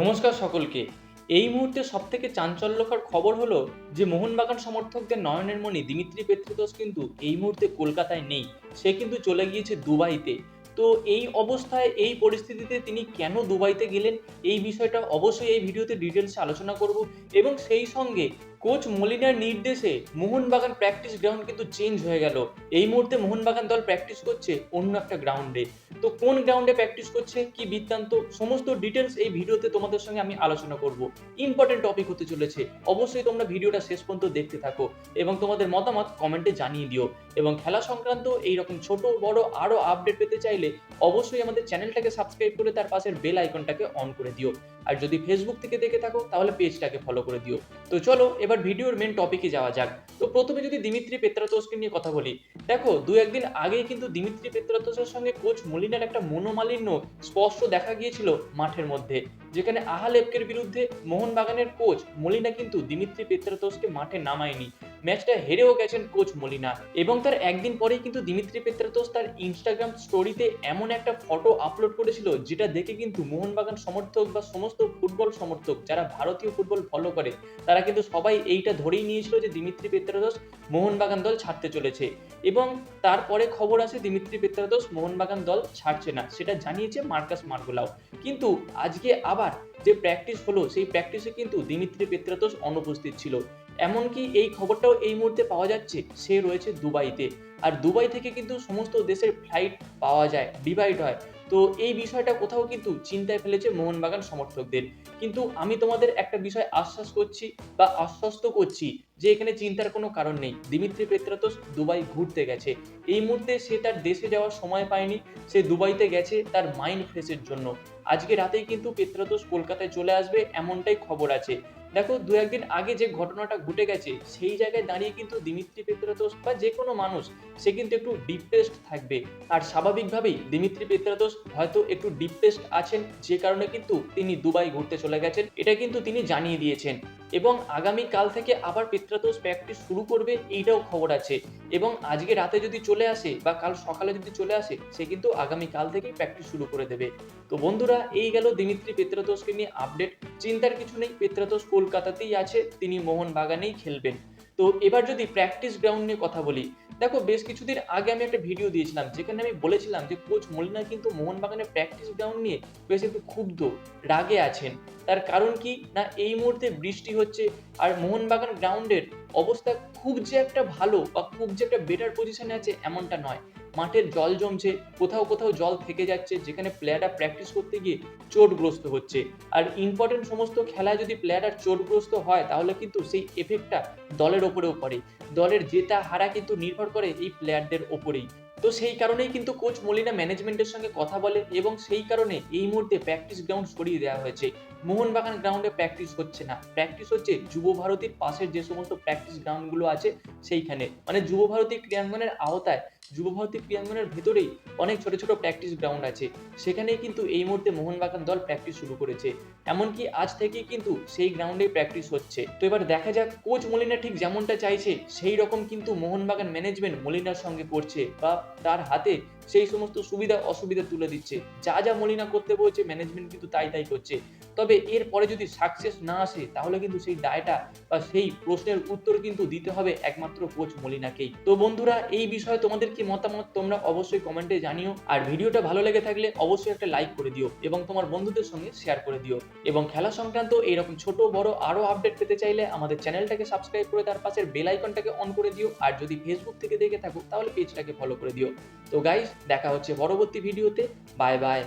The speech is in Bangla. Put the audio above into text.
নমস্কার সকলকে। এই মুহূর্তে সব থেকে চাঞ্চল্যকর খবর হলো যে মোহনবাগান সমর্থকদের নয়নের মণি দিমিত্রি পেত্রিতোস কিন্তু এই মুহূর্তে কলকাতায় নেই। সে কিন্তু চলে গিয়েছে দুবাইতে। তো এই অবস্থায়, এই পরিস্থিতিতে তিনি কেন দুবাইতে গেলেন? এই বিষয়টা অবশ্যই এই ভিডিওতে ডিটেলসে আলোচনা করব এবং সেই সঙ্গে কোচ মলিনার নির্দেশে মোহনবাগান প্র্যাকটিস গ্রাউন্ড কিন্তু চেঞ্জ হয়ে গেল। এই মুহূর্তে মোহনবাগান দল প্র্যাকটিস করছে অন্য একটা গ্রাউন্ডে তো কোন গ্রাউন্ডে প্র্যাকটিস করছে, কি বৃত্তান্ত, সমস্ত ডিটেলস এই ভিডিওতে তোমাদের সঙ্গে আমি আলোচনা করব। ইম্পর্টেন্ট টপিক হতে চলেছে। অবশ্যই তোমরা ভিডিওটা শেষ পর্যন্ত দেখতে থাকো এবং তোমাদের মতামত কমেন্টে জানিয়ে দিও। এবং খেলা সংক্রান্ত এই রকম ছোট, বড়, আরও আপডেট পেতে চাইলে অবশ্যই আমাদের চ্যানেলটাকে সাবস্ক্রাইব করে তার পাশের বেল আইকনটাকে অন করে দিও। আর যদি ফেসবুক থেকে দেখে থাকো, তাহলে পেজটাকে ফলো করে দিও। তো চলো, এবার ভিডিওর মেন টপিকে যাওয়া যাক। তো প্রথমে যদি দিমিত্রি পেত্রাতোসকে নিয়ে কথা বলি, দেখো, দু একদিন আগেই কিন্তু দিমিত্রি পেত্রাতোসের সঙ্গে কোচ মলিনার একটা মনোমালিন্য স্পষ্ট দেখা গিয়েছিল মাঠের মধ্যে। যেখানে আহালেপকের বিরুদ্ধে মোহনবাগানের কোচ মলিনা কিন্তু দিমিত্রি পেত্রাতোসকে মাঠে নামায়নি। ম্যাচটা হেরেও গেছেন কোচ মলিনা। এবং তার একদিন পরেই কিন্তু দিমিত্রি পেত্রাতোস তার ইনস্টাগ্রাম স্টোরিতে এমন একটা ফটো আপলোড করেছিল, যেটা দেখে কিন্তু মোহনবাগান সমর্থক বা সমস্ত ফুটবল সমর্থক যারা ভারতীয় ফুটবল ফলো করে, তারা কিন্তু সবাই এইটা ধরেই নিয়েছিল যে দিমিত্রি পেত্রাতোস মোহনবাগান দল ছাড়তে চলেছে। এবং তারপরে খবর আসে দিমিত্রি পেত্রাতোস মোহনবাগান দল ছাড়ছে না, সেটা জানিয়েছে মার্কাস মার্গোলাও। কিন্তু আজকে আবার যে প্র্যাকটিস হলো, সেই প্র্যাকটিসে কিন্তু দিমিত্রি পেত্রাতোস অনুপস্থিত ছিল। এমনকি এই খবরটাও এই মুহূর্তে পাওয়া যাচ্ছে, সে রয়েছে দুবাইতে। আর দুবাই থেকে কিন্তু সমস্ত দেশের ফ্লাইট পাওয়া যায় ডিভাইড হয়। তো এই বিষয়টা কোথাও কিন্তু চিন্তায় ফেলেছে মোহনবাগান সমর্থকদের। কিন্তু আমি তোমাদের একটা বিষয় আশ্বাস করছি বা আশ্বস্ত করছি যে এখানে চিন্তার কোনো কারণ নেই। দিমিত্রি পেত্রাতোস দুবাই ঘুরতে গেছে। এই মুহূর্তে সে তার দেশে যাওয়ার সময় পায়নি। সে দুবাইতে গেছে তার মাইন্ড ফ্রেশের জন্য। আজকে রাতেই কিন্তু পেত্রাতোস কলকাতায় চলে আসবে এমনটাই খবর আছে। দেখো, দু একদিন আগে যে ঘটনাটা ঘটে গেছে, সেই জায়গায় দাঁড়িয়ে কিন্তু দিমিত্রি পেত্রাতোস বা যে কোনো মানুষ, সে কিন্তু একটু ডিপ্রেসড থাকবে। আর স্বাভাবিকভাবেই দিমিত্রি পেত্রাতোস হয়তো একটু ডিপ্রেসড আছেন, যে কারণে কিন্তু তিনি দুবাই ঘুরতে চলে গেছেন। এটা কিন্তু তিনি জানিয়ে দিয়েছেন। এবং আগামী কাল থেকে আবার পেত্রাতোস প্র্যাকটিস শুরু করবে, এইটাও খবর আছে। এবং আজকে রাতে যদি চলে আসে বা কাল সকালে যদি চলে আসে, সে কিন্তু আগামী কাল থেকেই প্র্যাকটিস শুরু করে দেবে। তো বন্ধুরা, এই গেল দিমিত্রি পেত্রাতোসকে নিয়ে আপডেট চিন্তার কিছু নেই পেত্রাতোস কলকাতাতেই আছে, তিনি মোহনবাগানেই খেলবেন। তো এবার যদি প্র্যাকটিস গ্রাউন্ড নিয়ে কথা বলি, দেখো বেশ কিছুদিন আগে আমি একটা ভিডিও দিয়েছিলাম, যেখানে আমি বলেছিলাম যে কোচ মলিনা কিন্তু মোহনবাগানের প্র্যাকটিস গ্রাউন্ড নিয়ে বেশ একটু ক্ষুব্ধ, রাগে আছেন। তার কারণ কি? না, এই মুহূর্তে বৃষ্টি হচ্ছে, আর মোহনবাগান গ্রাউন্ডের অবস্থা খুব যে একটা ভালো বা খুব যে একটা বেটার পজিশনে আছে এমনটা নয়। মাঠের জল জমছে, কোথাও কোথাও জল থেকে যাচ্ছে, যেখানে প্লেয়াররা প্র্যাকটিস করতে গিয়ে চোটগ্রস্ত হচ্ছে। আর ইম্পর্টেন্ট সমস্ত খেলায় যদি প্লেয়াররা চোটগ্রস্ত হয়, তাহলে কিন্তু সেই এফেক্টটা দলের ওপরেও পড়ে। দলের জেতা হারা কিন্তু নির্ভর করে এই প্লেয়ারদের ওপরেই। তো সেই কারণেই কিন্তু কোচ মলিনা ম্যানেজমেন্টের সঙ্গে কথা বলে এবং সেই কারণে এই মুহূর্তে প্র্যাকটিস গ্রাউন্ড সরিয়ে দেওয়া হয়েছে। মোহনবাগান গ্রাউন্ডে প্র্যাকটিস হচ্ছে না। প্র্যাকটিস হচ্ছে যুব ভারতীর পাশের যে সমস্ত প্র্যাকটিস গ্রাউন্ডগুলো আছে সেইখানে। মানে যুব ভারতী ক্রীড়াঙ্গনের আওতায় যুব ভারতী ক্রীড়াঙ্গনের ভেতরেই অনেক ছোট ছোট প্র্যাকটিস গ্রাউন্ড আছে। সেখানেই কিন্তু এই মুহূর্তে মোহনবাগান দল প্র্যাকটিস শুরু করেছে। এমনকি আজ থেকেই কিন্তু সেই গ্রাউন্ডে প্র্যাকটিস হচ্ছে। তো এবার দেখা যাক কোচ মলিনা ঠিক যেমনটা চাইছে, সেই রকম কিন্তু মোহনবাগান ম্যানেজমেন্ট মলিনার সঙ্গে করছে বা তার হাতে সেই সমস্ত সুবিধা অসুবিধা তুলে দিচ্ছে। যা যা মলিনা করতে বলছে ম্যানেজমেন্ট কিন্তু তাই তাই করছে। তবে এরপরে যদি সাকসেস না আসে, তাহলে কিন্তু সেই দায়টা বা সেই প্রশ্নের উত্তর কিন্তু দিতে হবে একমাত্র কোচ মলিনাকেই। তো বন্ধুরা, এই বিষয়ে তোমাদের কি মতামত? তোমরা অবশ্যই কমেন্টে জানিও। আর ভিডিওটা ভালো লেগে থাকলে অবশ্যই একটা লাইক করে দিও এবং তোমার বন্ধুদের সঙ্গে শেয়ার করে দিও। এবং খেলা সংক্রান্ত এইরকম ছোট, বড় আরও আপডেট পেতে চাইলে আমাদের চ্যানেলটাকে সাবস্ক্রাইব করে তার পাশের বেল আইকনটাকে অন করে দিও। আর যদি ফেসবুক থেকে দেখে থাকো, তাহলে পেজটাকে ফলো করে দিও। তো গাইস দেখা হচ্ছে পরবর্তী ভিডিওতে। Bye bye.